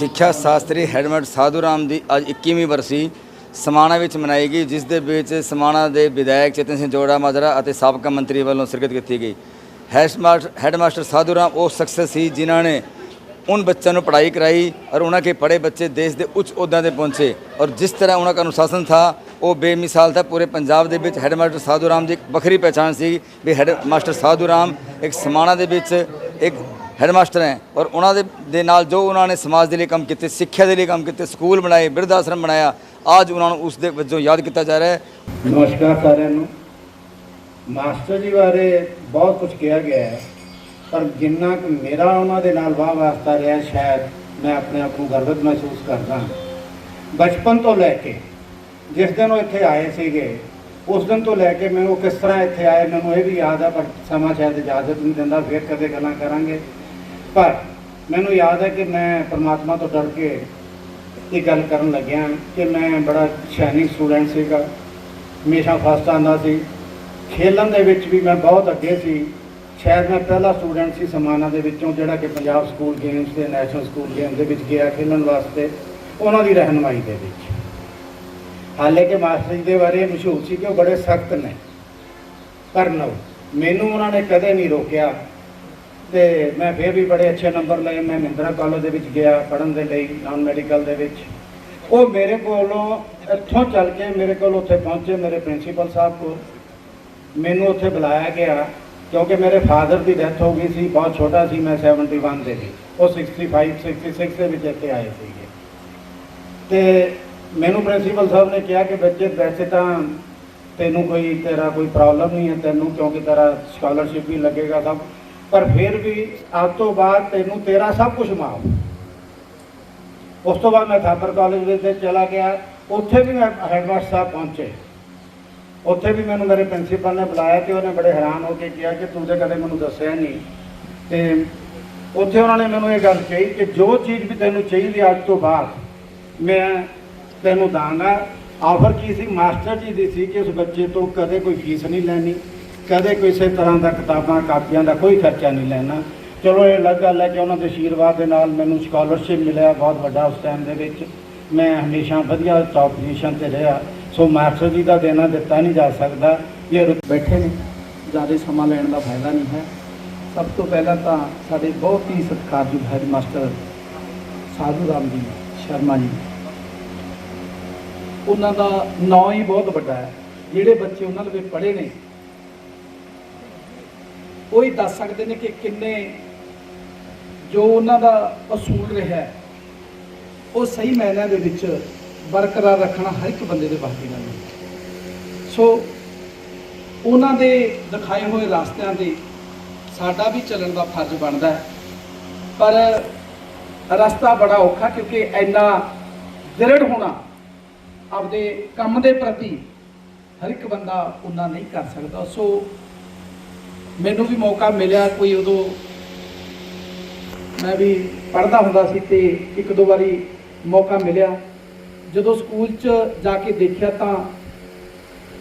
ਸਿੱਖਿਆ ਸ਼ਾਸਤਰੀ ਹੈਡਮਟ ਸਾਧੂ ਰਾਮ ਦੀ ਅੱਜ 21ਵੀਂ ਵਰਸੀ ਸਮਾਣਾ ਵਿੱਚ ਮਨਾਈ ਗਈ, ਜਿਸ ਦੇ ਵਿੱਚ ਸਮਾਣਾ ਦੇ ਵਿਧਾਇਕ ਚੇਤਨ ਸਿੰਘ ਜੋੜਾ ਮਾਜਰਾ ਅਤੇ ਸਾਬਕਾ ਮੰਤਰੀ ਵੱਲੋਂ ਸ਼ਿਰਕਤ ਕੀਤੀ ਗਈ। ਹੈਡਮਾਸਟਰ ਸਾਧੂ ਰਾਮ ਉਹ ਸਕਸੈਸ ਸੀ ਜਿਨ੍ਹਾਂ ਨੇ ਉਹਨਾਂ ਬੱਚਿਆਂ ਨੂੰ ਪੜ੍ਹਾਈ ਕਰਾਈ ਔਰ ਉਹਨਾਂ ਕੇ ਪੜ੍ਹੇ ਬੱਚੇ ਦੇਸ਼ ਦੇ ਉੱਚ ਅਹੁਦਿਆਂ ਤੇ ਪਹੁੰਚੇ ਔਰ ਜਿਸ ਤਰ੍ਹਾਂ ਉਹਨਾਂ ਦਾ ਅਨੁਸ਼ਾਸਨ ਥਾ, ਉਹ ਬੇਮਿਸਾਲ ਥਾ। ਪੂਰੇ ਪੰਜਾਬ ਦੇ ਵਿੱਚ ਹੈਡਮਾਸਟਰ ਸਾਧੂ ਰਾਮ ਦੀ ਇੱਕ ਵੱਖਰੀ ਪਛਾਣ ਸੀ ਵੀ ਹੈਡਮਾਸਟਰ ਸਾਧੂ ਰਾਮ ਇੱਕ ਸਮਾਣਾ ਦੇ ਵਿੱਚ ਇੱਕ ਹੈਡਮਾਸਟਰ ਹੈ ਔਰ ਉਹਨਾਂ ਦੇ ਦੇ ਨਾਲ ਜੋ ਉਹਨਾਂ ਨੇ ਸਮਾਜ ਦੇ ਲਈ ਕੰਮ ਕੀਤੇ, ਸਿੱਖਿਆ ਦੇ ਲਈ ਕੰਮ ਕੀਤੇ, ਸਕੂਲ ਬਣਾਏ ਬਿਰਧ ਆਸ਼ਰਮ ਬਣਾਇਆ, ਅੱਜ ਉਹਨਾਂ ਨੂੰ ਉਸ ਦੇ ਵਜੋਂ ਯਾਦ ਕੀਤਾ ਜਾ ਰਿਹਾ ਹੈ। ਨਮਸਕਾਰ ਸਾਰਿਆਂ ਨੂੰ। ਮਾਸਟਰ ਜੀ ਬਾਰੇ ਬਹੁਤ ਕੁਝ ਕਿਹਾ ਗਿਆ ਹੈ, ਪਰ ਜਿੰਨਾ ਕਿ ਮੇਰਾ ਉਹਨਾਂ ਦੇ ਨਾਲ ਵਾਹ ਵਾਸਤਾ ਰਿਹਾ, ਸ਼ਾਇਦ ਮੈਂ ਆਪਣੇ ਆਪ ਨੂੰ ਗਰਵਤ ਮਹਿਸੂਸ ਕਰਦਾ ਬਚਪਨ ਤੋਂ ਲੈ ਕੇ, ਜਿਸ ਦਿਨ ਉਹ ਇੱਥੇ ਆਏ ਸੀਗੇ, ਉਸ ਦਿਨ ਤੋਂ ਲੈ ਕੇ ਮੈਨੂੰ ਕਿਸ ਤਰ੍ਹਾਂ ਇੱਥੇ ਆਏ, ਮੈਨੂੰ ਇਹ ਵੀ ਯਾਦ ਆ, ਪਰ ਸਮਾਂ ਸ਼ਾਇਦ ਇਜਾਜ਼ਤ ਨਹੀਂ ਦਿੰਦਾ, ਫਿਰ ਕਦੇ ਗੱਲਾਂ ਕਰਾਂਗੇ। ਪਰ ਮੈਨੂੰ ਯਾਦ ਹੈ ਕਿ ਮੈਂ ਪਰਮਾਤਮਾ ਤੋਂ ਡਰ ਕੇ ਇਹ ਗੱਲ ਕਰਨ ਲੱਗਿਆ ਕਿ ਮੈਂ ਬੜਾ ਸ਼ਾਈਨਿੰਗ ਸਟੂਡੈਂਟ ਸੀਗਾ। ਹਮੇਸ਼ਾ ਫਸਟ ਆਉਂਦਾ ਸੀ। ਖੇਲਣ ਦੇ ਵਿੱਚ ਵੀ ਮੈਂ ਬਹੁਤ ਅੱਗੇ ਸੀ। ਸ਼ਾਇਦ ਮੈਂ ਪਹਿਲਾ ਸਟੂਡੈਂਟ ਸੀ ਸਮਾਨਾ ਦੇ ਵਿੱਚੋਂ ਜਿਹੜਾ ਕਿ ਪੰਜਾਬ ਸਕੂਲ ਗੇਮਸ ਤੇ ਨੈਸ਼ਨਲ ਸਕੂਲ ਗੇਮਸ ਦੇ ਵਿੱਚ ਗਿਆ ਖੇਲਣ ਵਾਸਤੇ। ਉਹਨਾਂ ਦੀ ਰਹਿਨਮਾਈ ਦੇ ਵਿੱਚ। ਹਾਲੇ ਕਿ ਮਾਸਟਰ ਜੀ ਦੇ ਬਾਰੇ ਮਸ਼ਹੂਰ ਸੀ ਕਿ ਉਹ ਬੜੇ ਸਖਤ ਨੇ। ਪਰ ਨੋ ਮੈਨੂੰ ਉਹਨਾਂ ਨੇ ਕਦੇ ਨਹੀਂ ਰੋਕਿਆ। ਤੇ ਮੈਂ ਫਿਰ ਵੀ ਬੜੇ ਅੱਛੇ ਨੰਬਰ ਲਏ। ਮੈਂ ਮਹਿੰਦਰਾ ਕਾਲਜ ਦੇ ਵਿੱਚ ਗਿਆ ਪੜ੍ਹਨ ਦੇ ਲਈ ਨਾਨ ਮੈਡੀਕਲ ਦੇ ਵਿੱਚ। ਉਹ ਮੇਰੇ ਕੋਲੋਂ ਇੱਥੋਂ ਚੱਲ ਕੇ ਮੇਰੇ ਕੋਲ ਉੱਥੇ ਪਹੁੰਚੇ ਮੇਰੇ ਪ੍ਰਿੰਸੀਪਲ ਸਾਹਿਬ ਕੋਲ। ਮੈਨੂੰ ਉੱਥੇ ਬੁਲਾਇਆ ਗਿਆ ਕਿਉਂਕਿ ਮੇਰੇ ਫਾਦਰ ਦੀ ਡੈਥ ਹੋ ਗਈ ਸੀ, ਬਹੁਤ ਛੋਟਾ ਸੀ, ਮੈਂ 71 ਦੇ ਵਿੱਚ। ਉਹ 65 66 ਦੇ ਵਿੱਚ ਇੱਥੇ ਆਏ ਸੀਗੇ। ਤੇ ਮੈਨੂੰ ਪ੍ਰਿੰਸੀਪਲ ਸਾਹਿਬ ਨੇ ਕਿਹਾ ਕਿ ਬੱਚੇ, ਵੈਸੇ ਤਾਂ ਤੈਨੂੰ ਕੋਈ, ਤੇਰਾ ਕੋਈ ਪ੍ਰੋਬਲਮ ਨਹੀਂ ਹੈ ਤੈਨੂੰ ਕਿਉਂਕਿ ਤੇਰਾ ਸਕਾਲਰਸ਼ਿਪ ਵੀ ਲੱਗੇਗਾ ਸਭ। ਪਰ ਫਿਰ ਵੀ ਅੱਜ ਤੋਂ ਬਾਅਦ ਤੈਨੂੰ ਤੇਰਾ ਸਭ ਕੁਝ ਮਾਫ। ਉਸ ਤੋਂ ਬਾਅਦ ਮੈਂ ਥਾਪਰ ਕਾਲਜ ਵਿੱਚ ਚਲਾ ਗਿਆ। ਉੱਥੇ ਵੀ ਮੈਂ ਹੈਡਮਾਸਟਰ ਸਾਹਿਬ ਪਹੁੰਚੇ। ਉੱਥੇ ਵੀ ਮੈਨੂੰ ਮੇਰੇ ਪ੍ਰਿੰਸੀਪਲ ਨੇ ਬੁਲਾਇਆ ਤੇ ਉਹਨੇ ਬੜੇ ਹੈਰਾਨ ਹੋ ਕੇ ਕਿਹਾ ਕਿ ਤੂੰ ਤੇ ਕਦੇ ਮੈਨੂੰ ਦੱਸਿਆ ਨਹੀਂ। ਤੇ ਉੱਥੇ ਉਹਨਾਂ ਨੇ ਮੈਨੂੰ ਇਹ ਗੱਲ ਕਹੀ ਕਿ ਜੋ ਚੀਜ਼ ਵੀ ਤੈਨੂੰ ਚਾਹੀਦੀ ਅੱਜ ਤੋਂ ਬਾਅਦ, ਮੈਂ ਤੈਨੂੰ ਦਾਂਗਾ। ਆਫਰ ਕੀ ਸੀ? ਮਾਸਟਰ ਜੀ ਦੀ ਸੀ ਕਿ ਉਸ ਬੱਚੇ ਤੋਂ ਕਦੇ ਕੋਈ ਫੀਸ ਨਹੀਂ ਲੈਣੀ। ਕਦੇ ਕਿਸੇ ਤਰ੍ਹਾਂ ਦਾ ਕਿਤਾਬਾਂ, ਕਾਪੀਆਂ ਦਾ ਕੋਈ ਖਰਚਾ ਨਹੀਂ ਲੈਣਾ। ਚਲੋ, ਇਹ ਅਲੱਗ ਗੱਲ ਹੈ ਕਿ ਉਹਨਾਂ ਦੇ ਆਸ਼ੀਰਵਾਦ ਦੇ ਨਾਲ ਮੈਨੂੰ ਸਕਾਲਰਸ਼ਿਪ ਮਿਲਿਆ ਬਹੁਤ ਵੱਡਾ ਉਸ ਟਾਈਮ ਦੇ ਵਿੱਚ। ਮੈਂ ਹਮੇਸ਼ਾ ਵਧੀਆ ਟੌਪ ਪੋਜੀਸ਼ਨ ਤੇ ਰਿਹਾ। ਸੋ ਮਾਸਟਰ ਜੀ ਦਾ ਦੇਣਾ ਦਿੱਤਾ ਨਹੀਂ ਜਾ ਸਕਦਾ। ਇਹ ਰੁ- ਬੈਠੇ ਨੇ। ਜ਼ਿਆਦਾ ਸਮਾਂ ਲੈਣ ਦਾ ਫਾਇਦਾ ਨਹੀਂ ਹੈ। ਸਭ ਤੋਂ ਪਹਿਲਾਂ ਤਾਂ ਸਾਡੇ ਬਹੁਤ ਹੀ ਸਤਿਕਾਰਯੋਗ ਹੈਡ ਮਾਸਟਰ ਸਾਧੂ ਰਾਮ ਜੀ, ਸ਼ਰਮਾ ਜੀ। ਉਹਨਾਂ ਦਾ ਨਾਂ ਹੀ ਬਹੁਤ ਵੱਡਾ ਹੈ। ਜਿਹੜੇ ਬੱਚੇ ਉਹਨਾਂ ਦੇ ਪੜ੍ਹੇ ਨੇ ਉਹ ਹੀ ਦੱਸ ਸਕਦੇ ਨੇ ਕਿ ਕਿੰਨੇ ਜੋ ਉਹਨਾਂ ਦਾ ਅਸੂਲ ਰਿਹਾ ਉਹ ਸਹੀ ਮਾਇਨਿਆਂ ਦੇ ਵਿੱਚ ਬਰਕਰਾਰ ਰੱਖਣਾ ਹਰ ਇੱਕ ਬੰਦੇ ਦੇ ਬਾਕੀ ਨਾਲ ਸੋ ਉਹਨਾਂ ਦੇ ਦਿਖਾਏ ਹੋਏ ਰਸਤਿਆਂ ਦੇ ਸਾਡਾ ਵੀ ਚੱਲਣ ਦਾ ਫਰਜ਼ ਬਣਦਾ ਹੈ। ਪਰ ਰਸਤਾ ਬੜਾ ਔਖਾ ਕਿਉਂਕਿ ਇੰਨਾ ਦ੍ਰਿੜ ਹੋਣਾ ਆਪਦੇ ਕੰਮ ਦੇ ਪ੍ਰਤੀ ਹਰ ਇੱਕ ਬੰਦਾ ਉਹਨਾਂ ਨਹੀਂ ਕਰ ਸਕਦਾ। ਸੋ ਮੈਨੂੰ ਵੀ ਮੌਕਾ ਮਿਲਿਆ ਕੋਈ ਉਦੋਂ ਮੈਂ ਵੀ ਪੜ੍ਹਦਾ ਹੁੰਦਾ ਸੀ ਤੇ ਇੱਕ ਦੋ ਵਾਰੀ ਮੌਕਾ ਮਿਲਿਆ। ਜਦੋਂ ਸਕੂਲ 'ਚ ਜਾ ਕੇ ਦੇਖਿਆ ਤਾਂ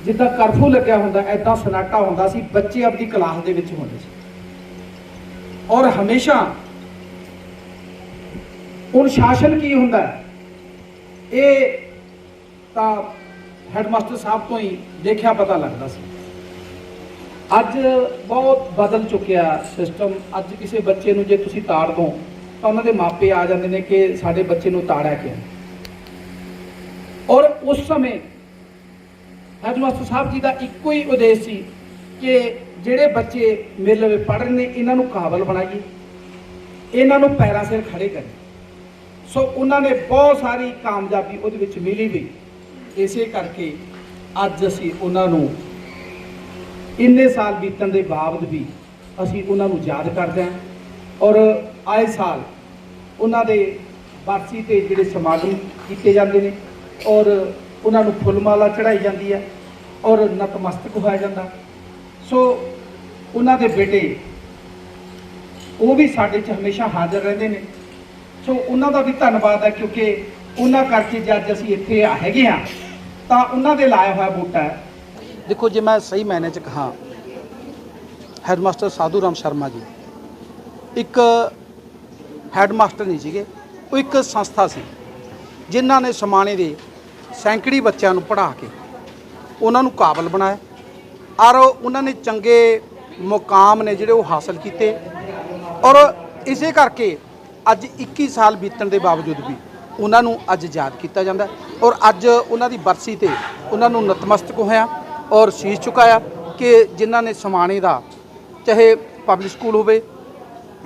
ਜਿੱਦਾਂ ਕਰਫਿਊ ਲੱਗਿਆ ਹੁੰਦਾ ਐਦਾਂ ਸਨਾਟਾ ਹੁੰਦਾ ਸੀ, ਬੱਚੇ ਆਪਣੀ ਕਲਾਸ ਦੇ ਵਿੱਚ ਹੁੰਦੇ ਸੀ। ਔਰ ਹਮੇਸ਼ਾ ਅਨੁਸ਼ਾਸਨ ਕੀ ਹੁੰਦਾ? ਇਹ ਤਾਂ ਹੈਡਮਾਸਟਰ ਸਾਹਿਬ ਤੋਂ ਹੀ ਦੇਖਿਆ ਪਤਾ ਲੱਗਦਾ ਸੀ। ਅੱਜ ਬਹੁਤ ਬਦਲ ਚੁੱਕਿਆ ਸਿਸਟਮ ਅੱਜ ਕਿਸੇ ਬੱਚੇ ਨੂੰ ਜੇ ਤੁਸੀਂ ਤਾੜ ਦੋ, ਤਾਂ ਉਹਨਾਂ ਦੇ ਮਾਪੇ ਆ ਜਾਂਦੇ ਨੇ ਕਿ ਸਾਡੇ ਬੱਚੇ ਨੂੰ ਤਾੜਿਆ ਕਿਉਂ? ਔਰ ਉਸ ਸਮੇਂ ਹੈਡਮਾਸਟਰ ਸਾਹਿਬ ਜੀ ਦਾ ਇੱਕੋ ਹੀ ਉਦੇਸ਼ ਸੀ ਕਿ ਜਿਹੜੇ ਬੱਚੇ ਮੇਰੇ ਲਵੇ ਪੜ੍ਹ ਰਹੇ ਨੇ, ਇਹਨਾਂ ਨੂੰ ਕਾਬਲ ਬਣਾਈਏ। ਇਹਨਾਂ ਨੂੰ ਪੈਰਾਂ ਸਿਰ ਖੜੇ ਕਰੀਏ। ਸੋ ਉਹਨਾਂ ਨੇ ਬਹੁਤ ਸਾਰੀ ਕਾਮਯਾਬੀ ਉਹਦੇ ਵਿੱਚ ਮਿਲੀ ਵੀ। ਇਸੇ ਕਰਕੇ ਅੱਜ ਅਸੀਂ ਉਹਨਾਂ ਨੂੰ ਇੰਨੇ ਸਾਲ ਬੀਤਣ ਦੇ ਬਾਵਜੂਦ ਵੀ ਅਸੀਂ ਉਹਨਾਂ ਨੂੰ ਯਾਦ ਕਰਦੇ ਹਾਂ ਔਰ ਆਏ ਸਾਲ ਉਹਨਾਂ ਦੇ ਬਰਸੀ ਤੇ ਜਿਹੜੇ ਸਮਾਗਮ ਕੀਤੇ ਜਾਂਦੇ ਨੇ ਔਰ ਉਹਨਾਂ ਨੂੰ ਫੁੱਲਮਾਲਾ ਚੜਾਈ ਜਾਂਦੀ ਹੈ ਔਰ ਨਤਮਸਤਕ ਹੋਇਆ ਜਾਂਦਾ। ਸੋ ਉਹਨਾਂ ਦੇ ਬੇਟੇ ਉਹ ਵੀ ਸਾਡੇ 'ਚ ਹਮੇਸ਼ਾ ਹਾਜ਼ਰ ਰਹਿੰਦੇ ਨੇ। ਸੋ ਉਹਨਾਂ ਦਾ ਵੀ ਧੰਨਵਾਦ ਹੈ ਕਿਉਂਕਿ ਉਹਨਾਂ ਕਰਕੇ ਜੇ ਅੱਜ ਅਸੀਂ ਇੱਥੇ ਹੈਗੇ ਹਾਂ ਤਾਂ ਉਹਨਾਂ ਦੇ ਲਾਇਆ ਹੋਇਆ ਬੂਟਾ ਹੈ। ਦੇਖੋ ਜੇ ਮੈਂ ਸਹੀ ਮਾਇਨੇ 'ਚ ਕਹਾਂ ਹੈਡਮਾਸਟਰ ਸਾਧੂ ਰਾਮ ਸ਼ਰਮਾ ਜੀ, ਇੱਕ ਹੈਡਮਾਸਟਰ ਨਹੀਂ ਸੀਗੇ, ਉਹ ਇੱਕ ਸੰਸਥਾ ਸੀ, ਜਿਨ੍ਹਾਂ ਨੇ ਸਮਾਣੇ ਦੇ ਸੈਂਕੜੀ ਬੱਚਿਆਂ ਨੂੰ ਪੜ੍ਹਾ ਕੇ ਉਹਨਾਂ ਨੂੰ ਕਾਬਲ ਬਣਾਇਆ, ਔਰ ਉਹਨਾਂ ਨੇ ਚੰਗੇ ਮੁਕਾਮ ਨੇ ਜਿਹੜੇ ਉਹ ਹਾਸਲ ਕੀਤੇ, ਔਰ ਇਸੇ ਕਰਕੇ ਅੱਜ 21 ਸਾਲ ਬੀਤਣ ਦੇ ਬਾਵਜੂਦ ਵੀ ਉਹਨਾਂ ਨੂੰ ਅੱਜ ਯਾਦ ਕੀਤਾ ਜਾਂਦਾ, ਔਰ ਅੱਜ ਉਹਨਾਂ ਦੀ ਬਰਸੀ ਤੇ ਉਹਨਾਂ ਨੂੰ ਨਤਮਸਤਕ ਹੋਇਆ। ਔਰ ਸ਼ੀਸ਼ ਝੁਕਾਇਆ ਕਿ ਜਿਨ੍ਹਾਂ ਨੇ ਸਮਾਣੇ ਦਾ ਚਾਹੇ ਪਬਲਿਕ ਸਕੂਲ ਹੋਵੇ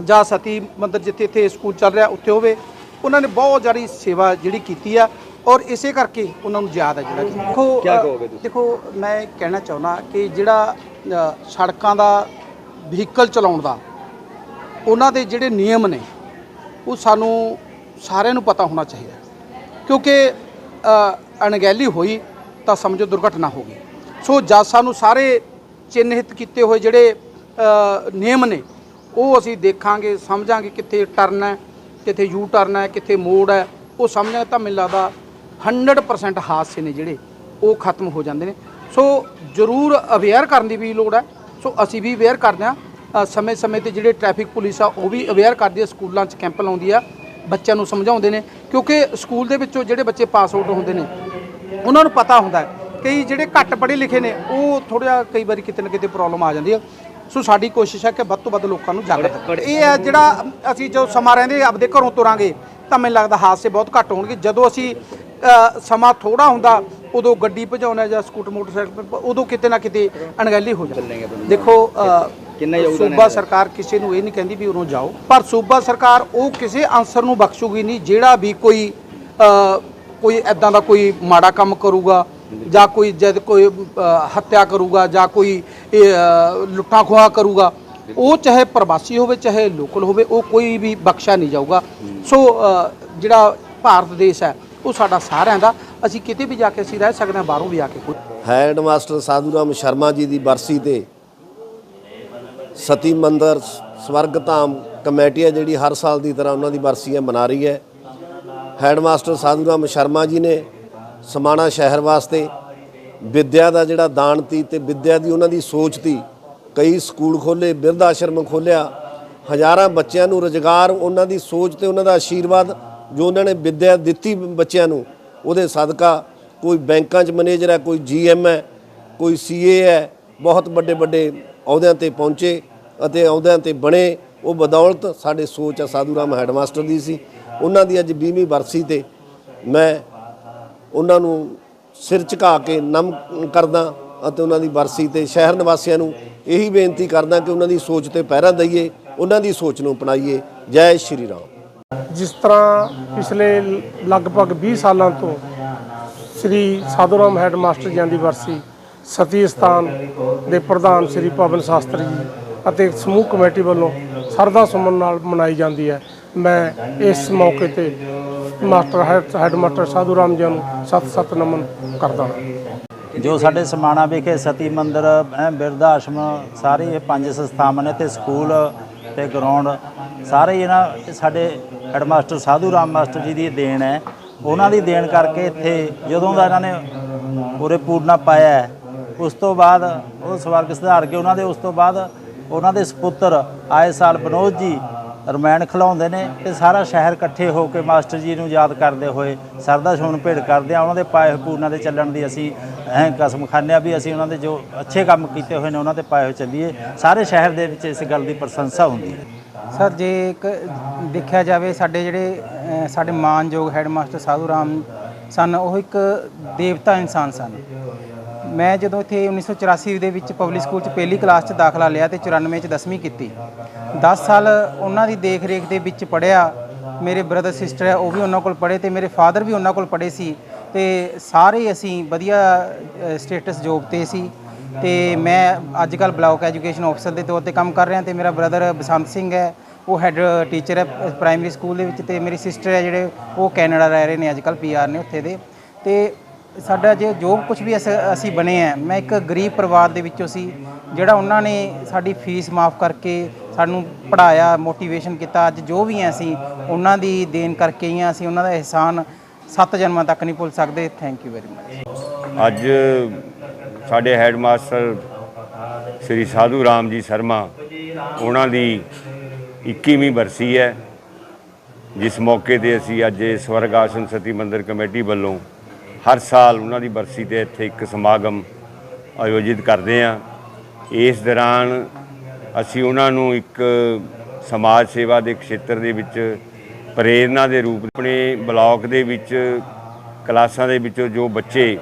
ਜਾਂ ਸਤੀ ਮੰਦਰ ਜਿੱਥੇ ਇੱਥੇ ਸਕੂਲ ਚੱਲ ਰਿਹਾ ਉੱਥੇ ਹੋਵੇ ਉਹਨਾਂ ਨੇ ਬਹੁਤ ਜ਼ਿਆਦਾ ਸੇਵਾ ਜਿਹੜੀ ਕੀਤੀ ਆ ਔਰ ਇਸੇ ਕਰਕੇ ਉਹਨਾਂ ਨੂੰ ਯਾਦ ਹੈ ਜਿਹੜਾ ਦੇਖੋ? ਦੇਖੋ ਮੈਂ ਕਹਿਣਾ ਚਾਹੁੰਦਾ ਕਿ ਜਿਹੜਾ ਸੜਕਾਂ ਦਾ ਵਹੀਕਲ ਚਲਾਉਣ ਦਾ ਉਹਨਾਂ ਦੇ ਜਿਹੜੇ ਨਿਯਮ ਨੇ ਉਹ ਸਾਨੂੰ ਸਾਰਿਆਂ ਨੂੰ ਪਤਾ ਹੋਣਾ ਚਾਹੀਦਾ ਕਿਉਂਕਿ ਅਣਗਹਿਲੀ ਹੋਈ ਤਾਂ ਸਮਝੋ ਦੁਰਘਟਨਾ ਹੋ ਗਈ ਸੋ ਜਦ ਸਾਨੂੰ ਸਾਰੇ ਚਿੰਨ੍ਹਿਤ ਕੀਤੇ ਹੋਏ ਜਿਹੜੇ ਅ, ਨਿਯਮ ਨੇ ਉਹ ਅਸੀਂ ਦੇਖਾਂਗੇ ਸਮਝਾਂਗੇ ਕਿੱਥੇ ਟਰਨ ਹੈ ਕਿੱਥੇ ਯੂ ਟਰਨ ਹੈ ਕਿੱਥੇ ਮੋੜ ਹੈ ਉਹ ਸਮਝਾਂਗੇ ਤਾਂ ਮੈਨੂੰ ਲੱਗਦਾ 100% ਹਾਦਸੇ ਨੇ ਜਿਹੜੇ ਉਹ ਖਤਮ ਹੋ ਜਾਂਦੇ ਨੇ। ਸੋ ਜ਼ਰੂਰ ਅਵੇਅਰ ਕਰਨ ਦੀ ਵੀ ਲੋੜ ਹੈ ਸੋ ਅਸੀਂ ਵੀ ਅਵੇਅਰ ਕਰਦੇ ਹਾਂ। ਸਮੇਂ ਸਮੇਂ ਤੇ ਜਿਹੜੇ ਟ੍ਰੈਫਿਕ ਪੁਲਿਸ ਆ ਉਹ ਵੀ ਅਵੇਅਰ ਕਰਦੀ ਆ ਸਕੂਲਾਂ 'ਚ ਕੈਂਪ ਲਾਉਂਦੀ ਆ ਬੱਚਿਆਂ ਨੂੰ ਸਮਝਾਉਂਦੇ ਨੇ ਕਿਉਂਕਿ ਸਕੂਲ ਦੇ ਵਿੱਚੋਂ ਜਿਹੜੇ ਬੱਚੇ ਪਾਸ ਆਊਟ ਹੁੰਦੇ ਨੇ ਉਹਨਾਂ ਨੂੰ ਪਤਾ ਹੁੰਦਾ ਹੈ ਕਈ ਜਿਹੜੇ ਘੱਟ ਪੜ੍ਹੇ ਲਿਖੇ ਨੇ ਉਹ ਥੋੜ੍ਹਾ ਕਈ ਵਾਰੀ ਕਿਤੇ ਨਾ ਕਿਤੇ ਪ੍ਰੋਬਲਮ ਆ ਜਾਂਦੀ ਹੈ ਸੋ ਸਾਡੀ ਕੋਸ਼ਿਸ਼ ਹੈ ਕਿ ਵੱਧ ਤੋਂ ਵੱਧ ਲੋਕਾਂ ਨੂੰ ਜਾਗਰਤ ਇਹ ਹੈ ਜਿਹੜਾ ਅਸੀਂ ਜੋ ਸਮਾਂ ਰਹਿੰਦੇ ਆਪਦੇ ਘਰੋਂ ਤੁਰਾਂਗੇ ਤਾਂ ਮੈਨੂੰ ਲੱਗਦਾ ਹਾਦਸੇ ਬਹੁਤ ਘੱਟ ਹੋਣਗੇ। ਜਦੋਂ ਅਸੀਂ ਸਮਾਂ ਥੋੜਾ ਹੁੰਦਾ ਉਦੋਂ ਗੱਡੀ ਭਜਾਉਣਾ ਜਾਂ ਸਕੂਟਰ ਮੋਟਰਸਾਈਕਲ ਉਦੋਂ ਕਿਤੇ ਨਾ ਕਿਤੇ ਅਣਗਹਿਲੀ ਹੋ ਜਾਂਦੀ। ਹੈ ਦੇਖੋ ਕਿੰਨਾ ਯੋਗਦਾਨ ਹੈ ਸੂਬਾ ਸਰਕਾਰ ਕਿਸੇ ਨੂੰ ਇਹ ਨਹੀਂ ਕਹਿੰਦੀ ਵੀ ਉਹਨੂੰ ਜਾਓ। ਪਰ ਸੂਬਾ ਸਰਕਾਰ ਉਹ ਕਿਸੇ ਅਨਸਰ ਨੂੰ ਬਖਸ਼ੂਗੀ ਨਹੀਂ ਜਿਹੜਾ ਵੀ ਕੋਈ ਕੋਈ ਐਦਾਂ ਦਾ ਕੋਈ ਮਾੜਾ ਕੰਮ ਕਰੂਗਾ ਜਾਂ ਕੋਈ ਜਦ ਕੋਈ ਹੱਤਿਆ ਕਰੂਗਾ ਜਾਂ ਕੋਈ ਇਹ, ਅ, ਲੁੱਟਾਂ ਖੋਹਾਂ ਕਰੂਗਾ ਉਹ ਚਾਹੇ ਪ੍ਰਵਾਸੀ ਹੋਵੇ ਚਾਹੇ ਲੋਕਲ ਹੋਵੇ ਉਹ ਕੋਈ ਵੀ ਬਖਸ਼ਿਆ ਨਹੀਂ ਜਾਊਗਾ। ਸੋ ਜਿਹੜਾ ਭਾਰਤ ਦੇਸ਼ ਹੈ ਉਹ ਸਾਡਾ ਸਾਰਿਆਂ ਦਾ ਅਸੀਂ ਕਿਤੇ ਵੀ ਜਾ ਕੇ ਅਸੀਂ ਰਹਿ ਸਕਦੇ ਹਾਂ ਬਾਹਰੋਂ ਵੀ ਆ ਕੇ ਕੋਈ। ਹੈਡ ਮਾਸਟਰ ਸਾਧੂ ਰਾਮ ਸ਼ਰਮਾ ਜੀ ਦੀ ਬਰਸੀ ਤੇ ਸਤੀ ਮੰਦਰ ਸਵਰਗ ਧਾਮ ਕਮੇਟੀ ਹੈ ਜਿਹੜੀ ਹਰ ਸਾਲ ਦੀ ਤਰ੍ਹਾਂ ਉਹਨਾਂ ਦੀ ਬਰਸੀ ਹੈ ਮਨਾ ਰਹੀ ਹੈ। ਹੈਡ ਮਾਸਟਰ ਸਾਧੂ ਰਾਮ ਸ਼ਰਮਾ ਜੀ ਨੇ ਸਮਾਣਾ ਸ਼ਹਿਰ ਵਾਸਤੇ ਵਿੱਦਿਆ ਦਾ ਜਿਹੜਾ ਦਾਨ ਤੀ ਤੇ ਵਿੱਦਿਆ ਦੀ ਉਹਨਾਂ ਦੀ ਸੋਚ ਤੀ, ਕਈ ਸਕੂਲ ਖੋਲੇ ਬਿਰਧ ਆਸ਼ਰਮ ਖੋਲਿਆ ਹਜ਼ਾਰਾਂ ਬੱਚਿਆਂ ਨੂੰ ਰੁਜ਼ਗਾਰ, ਉਹਨਾਂ ਦੀ ਸੋਚ ਤੇ ਉਹਨਾਂ ਦਾ ਆਸ਼ੀਰਵਾਦ ਜੋ ਉਹਨਾਂ ਨੇ ਵਿੱਦਿਆ ਦਿੱਤੀ ਬੱਚਿਆਂ ਨੂੰ, ਉਹਦੇ ਸਦਕਾ ਕੋਈ ਬੈਂਕਾਂ 'ਚ ਮੈਨੇਜਰ ਹੈ, ਕੋਈ ਜੀਐਮ ਹੈ, ਕੋਈ ਸੀਏ ਹੈ, ਬਹੁਤ ਵੱਡੇ ਵੱਡੇ ਅਹੁਦਿਆਂ ਤੇ ਪਹੁੰਚੇ ਅਤੇ ਅਹੁਦਿਆਂ ਤੇ ਬਣੇ, ਉਹ ਬਦੌਲਤ ਸਾਡੇ ਸੋਚ ਆ ਸਾਧੂ ਰਾਮ ਹੈਡਮਾਸਟਰ ਦੀ ਸੀ, ਉਹਨਾਂ ਦੀ ਅੱਜ 20ਵੀਂ ਬਰਸੀ ਤੇ ਮੈਂ ਉਹਨਾਂ ਨੂੰ ਸਿਰ ਝੁਕਾ ਕੇ ਨਮ ਕਰਦਾ ਅਤੇ ਉਹਨਾਂ ਦੀ ਬਰਸੀ ਤੇ ਸ਼ਹਿਰ ਨਿਵਾਸੀਆਂ ਨੂੰ ਇਹੀ ਬੇਨਤੀ ਕਰਦਾ ਕਿ ਉਹਨਾਂ ਦੀ ਸੋਚ ਤੇ ਪਹਿਰਾ ਦਈਏ, ਉਹਨਾਂ ਦੀ ਸੋਚ ਨੂੰ ਅਪਣਾਈਏ। ਜੈ ਸ਼੍ਰੀ ਰਾਮ। ਜਿਸ ਤਰ੍ਹਾਂ ਪਿਛਲੇ ਲਗਭਗ 20 ਸਾਲਾਂ ਤੋਂ ਸ੍ਰੀ ਸਾਧੂਰਾਮ ਹੈਡ ਮਾਸਟਰ ਜੀ ਦੀ ਵਰਸੀ ਸਤੀ ਸਥਾਨ ਦੇ ਪ੍ਰਧਾਨ ਸ੍ਰੀ ਪਵਨ ਸ਼ਾਸਤਰੀ ਜੀ ਅਤੇ ਸਮੂਹ ਕਮੇਟੀ ਵੱਲੋਂ ਸਰਦਾ ਸੁਮਨ ਨਾਲ ਮਨਾਈ ਜਾਂਦੀ ਹੈ, ਮੈਂ ਇਸ ਮੌਕੇ ਤੇ master head head master Sadhuram ji ਨੂੰ ਸਤ ਸਤ ਨਮਨ ਕਰਦਾ ਹਾਂ। ਜੋ ਸਾਡੇ ਸਮਾਣਾ ਵਿਖੇ ਸਤੀ ਮੰਦਿਰ ਐ ਬਿਰਧ ਆਸ਼ਰਮ ਸਾਰੇ ਇਹ ਪੰਜ ਸੰਸਥਾਵਾਂ ਨੇ ਤੇ ਸਕੂਲ ਤੇ ਗਰਾਊਂਡ ਸਾਰੇ ਇਹਨਾਂ ਇਹ ਸਾਡੇ ਹੈਡਮਾਸਟਰ ਸਾਧੂ ਰਾਮ ਮਾਸਟਰ ਜੀ ਦੀ ਦੇਣ ਹੈ। ਉਹਨਾਂ ਦੀ ਦੇਣ ਕਰਕੇ ਇੱਥੇ ਜਦੋਂ ਦਾ ਇਹਨਾਂ ਨੇ ਪੂਰੇ ਪੂਰਨਾ ਪਾਇਆ ਹੈ, ਉਸ ਤੋਂ ਬਾਅਦ ਉਹ ਸਵਰਗ ਸੁਧਾਰ ਕੇ ਉਹਨਾਂ ਦੇ ਉਸ ਤੋਂ ਬਾਅਦ ਉਹਨਾਂ ਦੇ ਸੁਪੁੱਤਰ ਆਏ ਸਾਲ ਬਨੋਦ ਜੀ ਰਮਾਇਣ ਖਿਲਾਉਂਦੇ ਨੇ ਤੇ ਸਾਰਾ ਸ਼ਹਿਰ ਇਕੱਠੇ ਹੋ ਕੇ ਮਾਸਟਰ ਜੀ ਨੂੰ ਯਾਦ ਕਰਦੇ ਹੋਏ ਸਰਦਾ ਸ਼ੋਨ ਭੇਟ ਕਰਦੇ ਆ, ਉਹਨਾਂ ਦੇ ਪਾਏ ਹੋਏ ਪੂਰਨਾ ਦੇ ਚੱਲਣ ਦੀ ਅਸੀਂ ਐਂ ਕਸਮ ਖਾਂਦੇ ਆ ਵੀ ਅਸੀਂ ਉਹਨਾਂ ਦੇ ਜੋ ਅੱਛੇ ਕੰਮ ਕੀਤੇ ਹੋਏ ਨੇ ਉਹਨਾਂ ਤੇ ਪਾਏ ਹੋਏ ਚੱਲੀਏ। ਸਾਰੇ ਸ਼ਹਿਰ ਦੇ ਵਿੱਚ ਇਸ ਗੱਲ ਦੀ ਪ੍ਰਸ਼ੰਸਾ ਹੁੰਦੀ ਹੈ। ਸਰ, ਜੇ ਇੱਕ ਦੇਖਿਆ ਜਾਵੇ ਸਾਡੇ ਜਿਹੜੇ ਸਾਡੇ ਮਾਨਯੋਗ ਹੈਡਮਾਸਟਰ ਸਾਧੂ ਰਾਮ ਸਨ, ਉਹ ਇੱਕ ਦੇਵਤਾ ਇਨਸਾਨ ਸਨ। ਮੈਂ ਜਦੋਂ ਇੱਥੇ 1984 ਦੇ ਵਿੱਚ ਪਬਲਿਕ ਸਕੂਲ 'ਚ ਪਹਿਲੀ ਕਲਾਸ 'ਚ ਦਾਖਲਾ ਲਿਆ ਤੇ 94 'ਚ 10ਵੀਂ ਕੀਤੀ। 10 ਸਾਲ ਉਹਨਾਂ ਦੀ ਦੇਖ ਰੇਖ ਦੇ ਵਿੱਚ ਪੜਿਆ ਮੇਰੇ ਬ੍ਰਦਰ ਸਿਸਟਰ ਹੈ, ਉਹ ਵੀ ਉਹਨਾਂ ਕੋਲ ਪੜ੍ਹੇ ਤੇ ਮੇਰੇ ਫਾਦਰ ਵੀ ਉਹਨਾਂ ਕੋਲ ਪੜ੍ਹੇ ਸੀ ਤੇ ਸਾਰੇ ਅਸੀਂ ਵਧੀਆ ਸਟੇਟਸ ਜੋਬ ਤੇ ਸੀ ਤੇ ਮੈਂ ਅੱਜ ਕੱਲ ਬਲਾਕ ਐਜੂਕੇਸ਼ਨ ਆਫੀਸਰ ਦੇ ਤੌਰ ਤੇ ਕੰਮ ਕਰ ਰਿਹਾ ਤੇ ਮੇਰਾ ਬ੍ਰਦਰ ਬਸੰਤ ਸਿੰਘ ਹੈ, ਉਹ ਹੈੱਡ ਟੀਚਰ ਹੈ ਪ੍ਰਾਇਮਰੀ ਸਕੂਲ ਦੇ ਵਿੱਚ ਤੇ ਮੇਰੀ ਸਿਸਟਰ ਹੈ ਜਿਹੜੇ ਉਹ ਕੈਨੇਡਾ ਰਹਿ ਰਹੇ ਨੇ ਅੱਜ ਕੱਲ ਪੀਆਰ ਨੇ ਉੱਥੇ ਦੇ ਤੇ ਸਾਡਾ ਜੇ ਜੋ ਕੁਝ ਵੀ ਅਸ- ਅਸੀਂ ਬਣੇ ਆ, ਮੈਂ ਇੱਕ ਗਰੀਬ ਪਰਿਵਾਰ ਦੇ ਵਿੱਚੋਂ ਸੀ, ਜਿਹੜਾ ਉਹਨਾਂ ਨੇ ਸਾਡੀ ਫੀਸ ਮਾਫ ਕਰਕੇ ਸਾਨੂੰ ਪੜਾਇਆ ਮੋਟੀਵੇਸ਼ਨ ਕੀਤਾ। ਅੱਜ ਜੋ ਵੀ ਆ ਅਸੀਂ, ਉਹਨਾਂ ਦੀ ਦੇਣ ਕਰਕੇ ਹੀ ਹਾਂ ਅਸੀਂ, ਉਹਨਾਂ ਦਾ ਅਹਿਸਾਨ ਸੱਤ ਜਨਮਾਂ ਤੱਕ ਨਹੀਂ ਭੁੱਲ ਸਕਦੇ। ਥੈਂਕ ਯੂ ਵੈਰੀ ਮਚ ਅੱਜ ਸਾਡੇ ਹੈੱਡਮਾਸਟਰ ਸ੍ਰੀ ਸਾਧੂ ਰਾਮ ਜੀ ਸ਼ਰਮਾ, ਉਹਨਾਂ ਦੀ 21ਵੀਂ ਬਰਸੀ ਹੈ, ਜਿਸ ਮੌਕੇ ਤੇ ਅਸੀਂ ਅੱਜ ਇਹ ਸਵਰਗ ਆਸ਼ਰਮ ਸਤੀ ਮੰਦਿਰ ਕਮੇਟੀ ਵੱਲੋਂ ਹਰ ਸਾਲ ਉਹਨਾਂ ਦੀ ਬਰਸੀ ਤੇ ਇੱਥੇ ਇੱਕ ਸਮਾਗਮ ਆਯੋਜਿਤ ਕਰਦੇ ਹਾਂ। ਇਸ ਦੌਰਾਨ ਅਸੀਂ ਉਹਨਾਂ ਨੂੰ ਇੱਕ ਸਮਾਜ ਸੇਵਾ ਦੇ ਖੇਤਰ ਦੇ ਵਿੱਚ ਪ੍ਰੇਰਣਾ ਦੇ ਰੂਪ ਆਪਣੇ ਬਲਾਕ ਦੇ ਵਿੱਚ, ਕਲਾਸਾਂ ਦੇ ਵਿੱਚੋਂ ਜੋ ਬੱਚੇ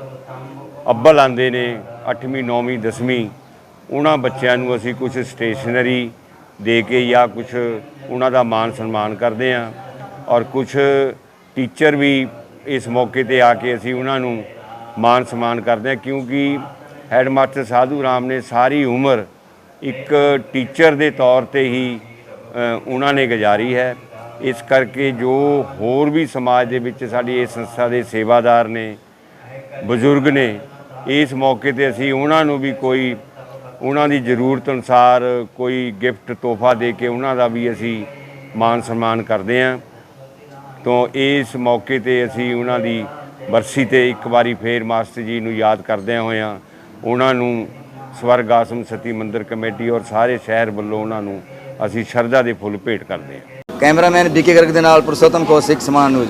ਅੱਬਲ ਆਉਂਦੇ ਨੇ 8ਵੀਂ 9ਵੀਂ 10ਵੀਂ ਉਹਨਾਂ ਬੱਚਿਆਂ ਨੂੰ ਅਸੀਂ ਕੁਝ ਸਟੇਸ਼ਨਰੀ ਦੇ ਕੇ ਜਾਂ ਕੁਝ ਉਹਨਾਂ ਦਾ ਮਾਨ ਸਨਮਾਨ ਕਰਦੇ ਹਾਂ। ਔਰ ਕੁਝ ਟੀਚਰ ਵੀ ਇਸ ਮੌਕੇ ਤੇ ਆ ਕੇ ਅਸੀਂ ਉਹਨਾਂ ਨੂੰ ਮਾਨ ਸਨਮਾਨ ਕਰਦੇ ਹਾਂ, ਕਿਉਂਕਿ ਹੈਡਮਾਸਟਰ ਸਾਧੂ ਰਾਮ ਨੇ ਸਾਰੀ ਉਮਰ ਇੱਕ ਟੀਚਰ ਦੇ ਤੌਰ ਤੇ ਹੀ ਉਹਨਾਂ ਨੇ ਗੁਜ਼ਾਰੀ ਹੈ। ਇਸ ਕਰਕੇ ਜੋ ਹੋਰ ਵੀ ਸਮਾਜ ਦੇ ਵਿੱਚ ਸਾਡੀ ਇਸ ਸੰਸਥਾ ਦੇ ਸੇਵਾਦਾਰ ਨੇ, ਬਜ਼ੁਰਗ ਨੇ, ਇਸ ਮੌਕੇ ਤੇ ਅਸੀਂ ਉਹਨਾਂ ਨੂੰ ਵੀ ਕੋਈ, ਉਹਨਾਂ ਦੀ ਜ਼ਰੂਰਤ ਅਨੁਸਾਰ ਕੋਈ ਗਿਫਟ ਤੋਹਫਾ ਦੇ ਕੇ ਉਹਨਾਂ ਦਾ ਵੀ ਅਸੀਂ ਮਾਨ ਸਨਮਾਨ ਕਰਦੇ ਹਾਂ। ਤੋਂ ਇਸ ਮੌਕੇ ਤੇ ਅਸੀਂ ਉਹਨਾਂ ਦੀ ਬਰਸੀ ਤੇ ਇੱਕ ਵਾਰੀ ਫੇਰ ਮਾਸਟਰ ਜੀ ਨੂੰ ਯਾਦ ਕਰਦਿਆਂ ਹੋਇਆਂ ਉਹਨਾਂ ਨੂੰ ਸਵਰਗ ਆਸਮ ਸਤੀ ਮੰਦਰ ਕਮੇਟੀ ਔਰ ਸਾਰੇ ਸ਼ਹਿਰ ਵੱਲੋਂ ਉਹਨਾਂ ਨੂੰ ਅਸੀਂ ਸ਼ਰਧਾ ਦੇ ਫੁੱਲ ਭੇਟ ਕਰਦੇ ਹਾਂ। ਕੈਮਰਾਮੈਨ ਬੀਕੇ ਗਰਗ ਦੇ ਨਾਲ ਪੁਰਸ਼ੋਤਮ ਕੌਸ਼ਿਕ ਸਮਾਨ ਨਿਊਜ਼।